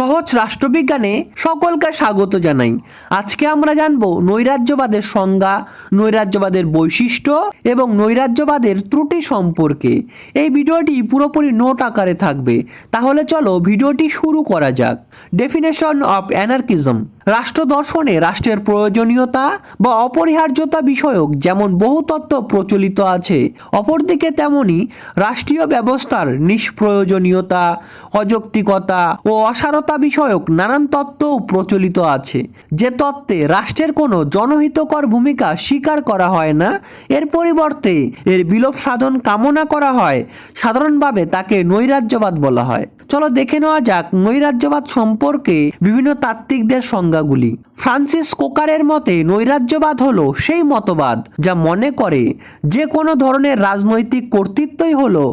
সহজ রাষ্ট্রবিজ্ঞানে সকলকে স্বাগত জানাই। আজকে আমরা জানব নৈরাজ্যবাদের সংজ্ঞা, নৈরাজ্যবাদের বৈশিষ্ট্য এবং নৈরাজ্যবাদের ত্রুটি সম্পর্কে। এই ভিডিওটি পুরোপুরি নোট আকারে থাকবে। তাহলে চলো ভিডিওটি শুরু করা যাক। ডেফিনেশন অফ অ্যানার্কিজম রাষ্ট্র দর্শনে রাষ্ট্রের প্রয়োজনীয়তা বা অপরিহার্যতা বিষয়ক যেমন বহু তত্ত্ব প্রচলিত আছে, অপরদিকে তেমনি রাষ্ট্রীয় ব্যবস্থার নিষ্প্রয়োজনীয়তা, অযৌক্তিকতা ও অসারতা বিষয়ক নানান তত্ত্বও প্রচলিত আছে। যে তত্ত্বে রাষ্ট্রের কোনো জনহিতকর ভূমিকা স্বীকার করা হয় না, এর পরিবর্তে এর বিলোপ সাধন কামনা করা হয়, সাধারণভাবে তাকে নৈরাজ্যবাদ বলা হয়। চলো দেখে নেওয়া যাক নৈরাজ্যবাদ সম্পর্কে বিভিন্ন তাত্ত্বিকদের সংজ্ঞাগুলি ফ্রান্সিস কোকারের মতে, নৈরাজ্যবাদ হলো সেই মতবাদ যা মনে করে যে কোনো ধরনের রাজনৈতিক কর্তৃত্বই হলো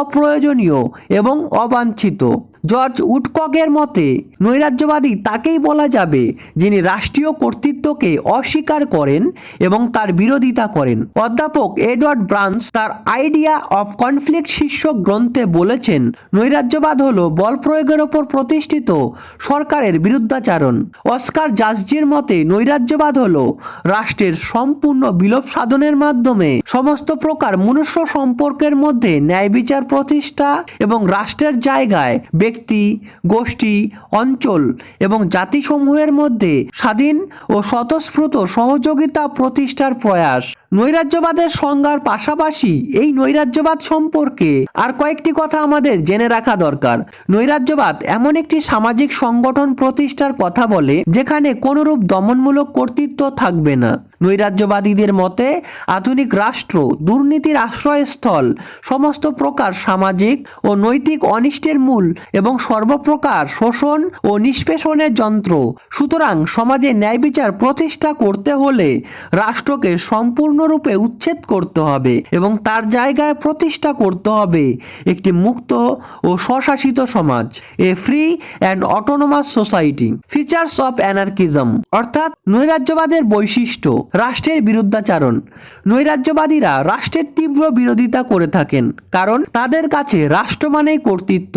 অপ্রয়োজনীয় এবং অবাঞ্ছিত। জর্জ উডককের মতে, নৈরাজ্যবাদী তাকেই বলা যাবে যিনি রাষ্ট্রীয় কর্তৃত্বকে অস্বীকার করেন এবং তার বিরোধিতা করেন। অধ্যাপক এডওয়ার্ড ব্রান্স তার আইডিয়া অফ কনফ্লিক্ট শীর্ষক গ্রন্থে বলেছেন, নৈরাজ্যবাদ হল বল প্রয়োগের ওপর প্রতিষ্ঠিত সরকারের বিরুদ্ধাচারণ। অস্কার জাসজির মতে নৈরাজ্যবাদ হল রাষ্ট্রের সম্পূর্ণ বিলোপ সাধনের মাধ্যমে সমস্ত প্রকার মনুষ্য সম্পর্কের মধ্যে ন্যায় বিচার প্রতিষ্ঠা এবং রাষ্ট্রের জায়গায় ব্যক্তি, গোষ্ঠী, অঞ্চল এবং জাতিসমূহের মধ্যে স্বাধীন ও স্বতঃস্ফূর্ত সহযোগিতা প্রতিষ্ঠার প্রয়াস। নৈরাজ্যবাদের সংজ্ঞার পাশাপাশি এই নৈরাজ্যবাদ সম্পর্কে আর কয়েকটি কথা আমাদের জেনে রাখা দরকার। নৈরাজ্যবাদ এমন একটি সামাজিক সংগঠন প্রতিষ্ঠার কথা বলে, যেখানে কোনোরূপ দমনমূলক কর্তৃত্ব থাকবে না। নৈরাজ্যবাদীদের মতে, আধুনিক রাষ্ট্র, দুর্নীতির আশ্রয়স্থল, সমস্ত প্রকার সামাজিক ও নৈতিক অনিষ্টের মূল এবং সর্বপ্রকার শোষণ ও নিষ্পেষণের যন্ত্র। সুতরাং সমাজে ন্যায় বিচার প্রতিষ্ঠা করতে হলে রাষ্ট্রকে সম্পূর্ণরূপে উচ্ছেদ করতে হবে এবং তার জায়গায় প্রতিষ্ঠা করতে হবে একটি মুক্ত ও স্বশাসিত সমাজ, a free and autonomous society. Features of anarchism, অর্থাৎ নৈরাজ্যবাদের বৈশিষ্ট্য। রাষ্ট্রের বিরুদ্ধাচারণ। নৈরাজ্যবাদীরা রাষ্ট্রের তীব্র বিরোধিতা করে থাকেন, কারণ তাদের কাছে রাষ্ট্র মানেই কর্তৃত্ব,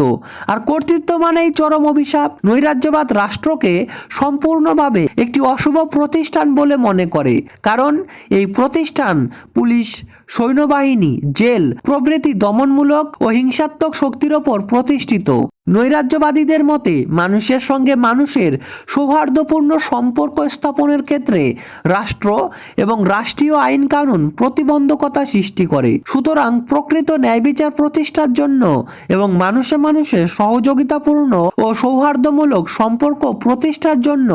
আর কর্তৃত্ব মানেই চরম অভিশাপ। নৈরাজ্যবাদ রাষ্ট্রকে সম্পূর্ণভাবে একটি অশুভ প্রতিষ্ঠান বলে মনে করে, কারণ এই প্রতিষ্ঠান পুলিশ সৈন্যবাহিনী, জেল, প্রভৃতি দমনমূলক ও হিংসাত্মক শক্তির ওপর প্রতিষ্ঠিত। নৈরাজ্যবাদীদের মতে, মানুষের সঙ্গে মানুষের সৌহার্দ্যপূর্ণ সম্পর্ক স্থাপনের ক্ষেত্রে রাষ্ট্র এবং রাষ্ট্রীয় আইন কানুন প্রতিবন্ধকতা সৃষ্টি করে। সুতরাং প্রকৃত ন্যায় বিচার প্রতিষ্ঠার জন্য এবং মানুষে মানুষে সহযোগিতাপূর্ণ ও সৌহার্দ্যমূলক সম্পর্ক প্রতিষ্ঠার জন্য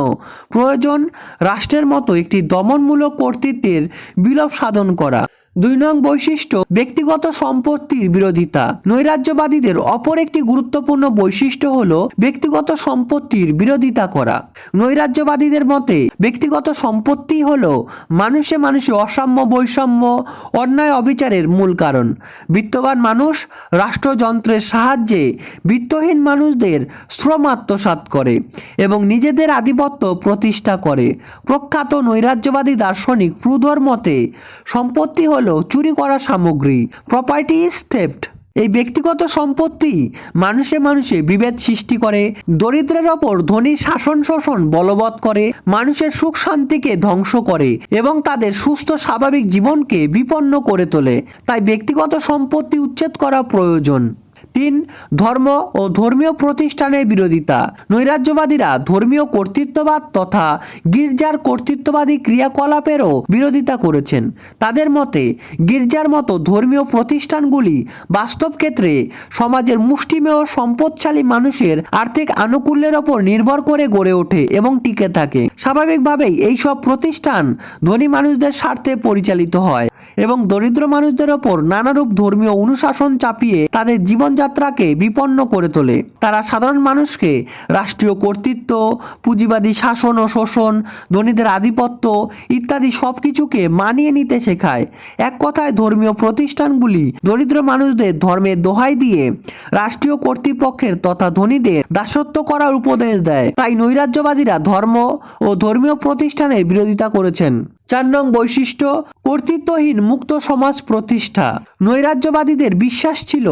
প্রয়োজন রাষ্ট্রের মতো একটি দমনমূলক কর্তৃত্বের বিলোপ সাধন করা। দুই নং বৈশিষ্ট্য, ব্যক্তিগত সম্পত্তির বিরোধিতা। নৈরাজ্যবাদীদের অপর একটি গুরুত্বপূর্ণ বৈশিষ্ট্য হল ব্যক্তিগত সম্পত্তির বিরোধিতা করা। নৈরাজ্যবাদীদের মতে, ব্যক্তিগত সম্পত্তি হল মানুষে মানুষে অসাম্য, বৈষম্য, অন্যায় অবিচারের মূল কারণ। বিত্তবান মানুষ রাষ্ট্রযন্ত্রের সাহায্যে বিত্তহীন মানুষদের শ্রম আত্মসাৎ করে এবং নিজেদের আধিপত্য প্রতিষ্ঠা করে। প্রখ্যাত নৈরাজ্যবাদী দার্শনিক প্রুধর মতে, সম্পত্তি হল চুরি করা সামগ্রী প্রপার্টি থেফট এই ব্যক্তিগত সম্পত্তি মানুষে মানুষে বিভেদ সৃষ্টি করে, দরিদ্রের ওপর ধনী শাসন শোষণ বলবৎ করে, মানুষের সুখ শান্তিকে ধ্বংস করে এবং তাদের সুস্থ স্বাভাবিক জীবনকে বিপন্ন করে তোলে। তাই ব্যক্তিগত সম্পত্তি উচ্ছেদ করা প্রয়োজন। তিন, ধর্ম ও ধর্মীয় প্রতিষ্ঠানের বিরোধিতা। নৈরাজ্যবাদীরা ধর্মীয় কর্তৃত্ববাদ তথা গির্জার কর্তৃত্ববাদী ক্রিয়াকলাপেরও বিরোধিতা করেছেন। তাদের মতে, গির্জার মতো ধর্মীয় প্রতিষ্ঠানগুলি বাস্তব ক্ষেত্রে সমাজের মুষ্টিমেয় সম্পদশালী মানুষের আর্থিক আনুকূল্যের ওপর নির্ভর করে গড়ে ওঠে এবং টিকে থাকে। স্বাভাবিকভাবেই এইসব প্রতিষ্ঠান ধনী মানুষদের স্বার্থে পরিচালিত হয় এবং দরিদ্র মানুষদের ওপর নানারূপ ধর্মীয় অনুশাসন চাপিয়ে তাদের জীবনযাত্রাকে বিপন্ন করে তোলে। তারা সাধারণ মানুষকে রাষ্ট্রীয় কর্তৃত্ব, পুঁজিবাদী শাসন ও শোষণ, ধনীদের আধিপত্য ইত্যাদি সব কিছুকে মানিয়ে নিতে শেখায়। এক কথায় ধর্মীয় প্রতিষ্ঠানগুলি দরিদ্র মানুষদের ধর্মের দোহাই দিয়ে রাষ্ট্রীয় কর্তৃপক্ষের তথা ধনীদের দাসত্ব করার উপদেশ দেয়। তাই নৈরাজ্যবাদীরা ধর্ম ও ধর্মীয় প্রতিষ্ঠানের বিরোধিতা করেছেন। চার নং বৈশিষ্ট্য, কর্তৃত্বহীন মুক্ত সমাজ প্রতিষ্ঠা। নৈরাজ্যবাদীদের বিশ্বাস ছিল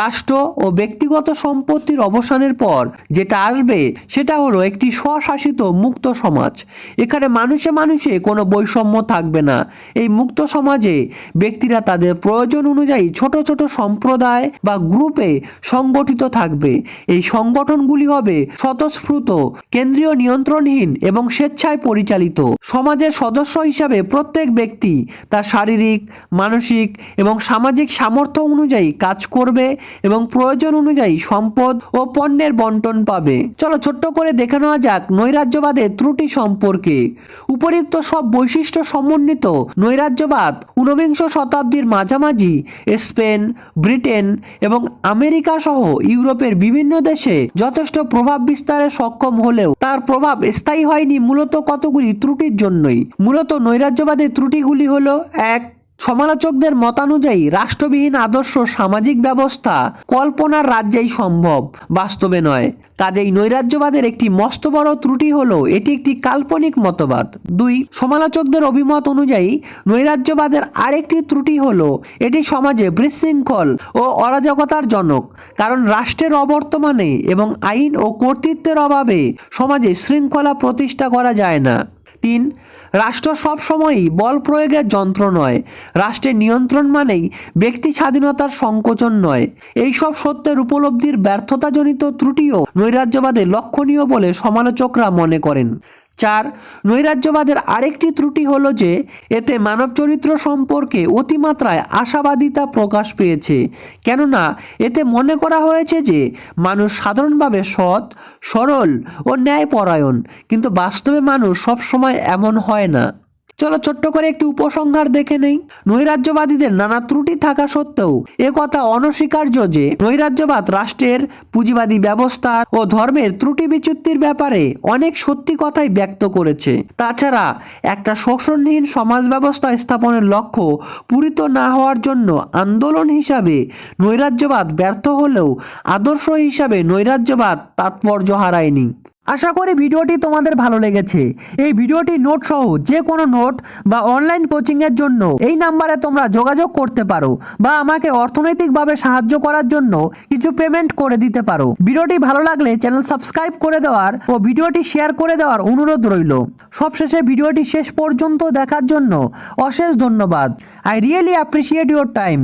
রাষ্ট্র ও ব্যক্তিগত সম্পত্তির অবসানের পর যেটা আসবে সেটা হলো একটি স্বশাসিত মুক্ত সমাজ। এখানে মানুষে মানুষে কোনো বৈষম্য থাকবে না। এই মুক্ত সমাজে ব্যক্তিরা তাদের প্রয়োজন অনুযায়ী ছোট ছোট সম্প্রদায় বা গ্রুপে সংগঠিত থাকবে। এই সংগঠনগুলি হবে স্বতঃস্ফূর্ত, কেন্দ্রীয় নিয়ন্ত্রণহীন এবং স্বেচ্ছায় পরিচালিত। সমাজের সদস্য হিসাবে প্রত্যেক ব্যক্তি তার শারীরিক, মানসিক এবং সামাজিক সামর্থ্য অনুযায়ী কাজ করবে এবং প্রয়োজন অনুযায়ী সম্পদ ও পণ্যের বন্টন পাবে। চলো ছোট্ট করে দেখে নেওয়া যাক নৈরাজ্যবাদের ত্রুটি সম্পর্কে। উপরিক্ত সব বৈশিষ্ট্য সমন্বিত নৈরাজ্যবাদ ঊনবিংশ শতাব্দীর মাঝামাঝি স্পেন, ব্রিটেন এবং আমেরিকা সহ ইউরোপের বিভিন্ন দেশে যথেষ্ট প্রভাব বিস্তারে সক্ষম হলেও তার প্রভাব স্থায়ী হয়নি মূলত কতগুলি ত্রুটির জন্যই। মূলত নৈরাজ্যবাদের ত্রুটিগুলি হল, এক, সমালোচকদের মতানুযায়ী রাষ্ট্রবিহীন আদর্শ সামাজিক ব্যবস্থা কল্পনার রাজ্যেই সম্ভব, বাস্তবে নয়। কাজেই নৈরাজ্যবাদের একটি মস্ত বড় ত্রুটি হল, এটি একটি কাল্পনিক মতবাদ। দুই, সমালোচকদের অভিমত অনুযায়ী নৈরাজ্যবাদের আরেকটি ত্রুটি হল, এটি সমাজে বিশৃঙ্খল ও অরাজকতার জনক, কারণ রাষ্ট্রের অবর্তমানে এবং আইন ও কর্তৃত্বের অভাবে সমাজে শৃঙ্খলা প্রতিষ্ঠা করা যায় না। তিন, রাষ্ট্র সবসময়ই বল প্রয়োগের যন্ত্র নয়। রাষ্ট্রের নিয়ন্ত্রণ মানেই ব্যক্তি স্বাধীনতার সংকোচন নয়। এইসব সত্যের উপলব্ধির ব্যর্থতাজনিত ত্রুটিও নৈরাজ্যবাদে লক্ষণীয় বলে সমালোচকরা মনে করেন। চার, নৈরাজ্যবাদের আরেকটি ত্রুটি হলো যে এতে মানব চরিত্র সম্পর্কে অতিমাত্রায় আশাবাদিতা প্রকাশ পেয়েছে। কেননা এতে মনে করা হয়েছে যে মানুষ সাধারণভাবে সৎ, সরল ও ন্যায়পরায়ণ, কিন্তু বাস্তবে মানুষ সবসময় এমন হয় না। চলো ছোট্ট করে একটি উপসংহার দেখে নেই। নৈরাজ্যবাদীদের নানা ত্রুটি থাকা সত্ত্বেও এ কথা অনস্বীকার্য যে নৈরাজ্যবাদ রাষ্ট্রের পুঁজিবাদী ব্যবস্থা ও ধর্মের ত্রুটি বিচ্যুতির ব্যাপারে অনেক সত্যি কথাই ব্যক্ত করেছে। তাছাড়া একটা শোষণহীন সমাজ ব্যবস্থা স্থাপনের লক্ষ্য পূরিত না হওয়ার জন্য আন্দোলন হিসাবে নৈরাজ্যবাদ ব্যর্থ হলেও আদর্শ হিসাবে নৈরাজ্যবাদ তাৎপর্য হারায়নি। আশা করি ভিডিওটি তোমাদের ভালো লেগেছে। এই ভিডিওটি নোট সহ যে কোনো নোট বা অনলাইন কোচিংয়ের জন্য এই নাম্বারে তোমরা যোগাযোগ করতে পারো বা আমাকে অর্থনৈতিকভাবে সাহায্য করার জন্য কিছু পেমেন্ট করে দিতে পারো। ভিডিওটি ভালো লাগলে চ্যানেল সাবস্ক্রাইব করে দেওয়ার ও ভিডিওটি শেয়ার করে দেওয়ার অনুরোধ রইল। সবশেষে ভিডিওটি শেষ পর্যন্ত দেখার জন্য অশেষ ধন্যবাদ। I really appreciate your time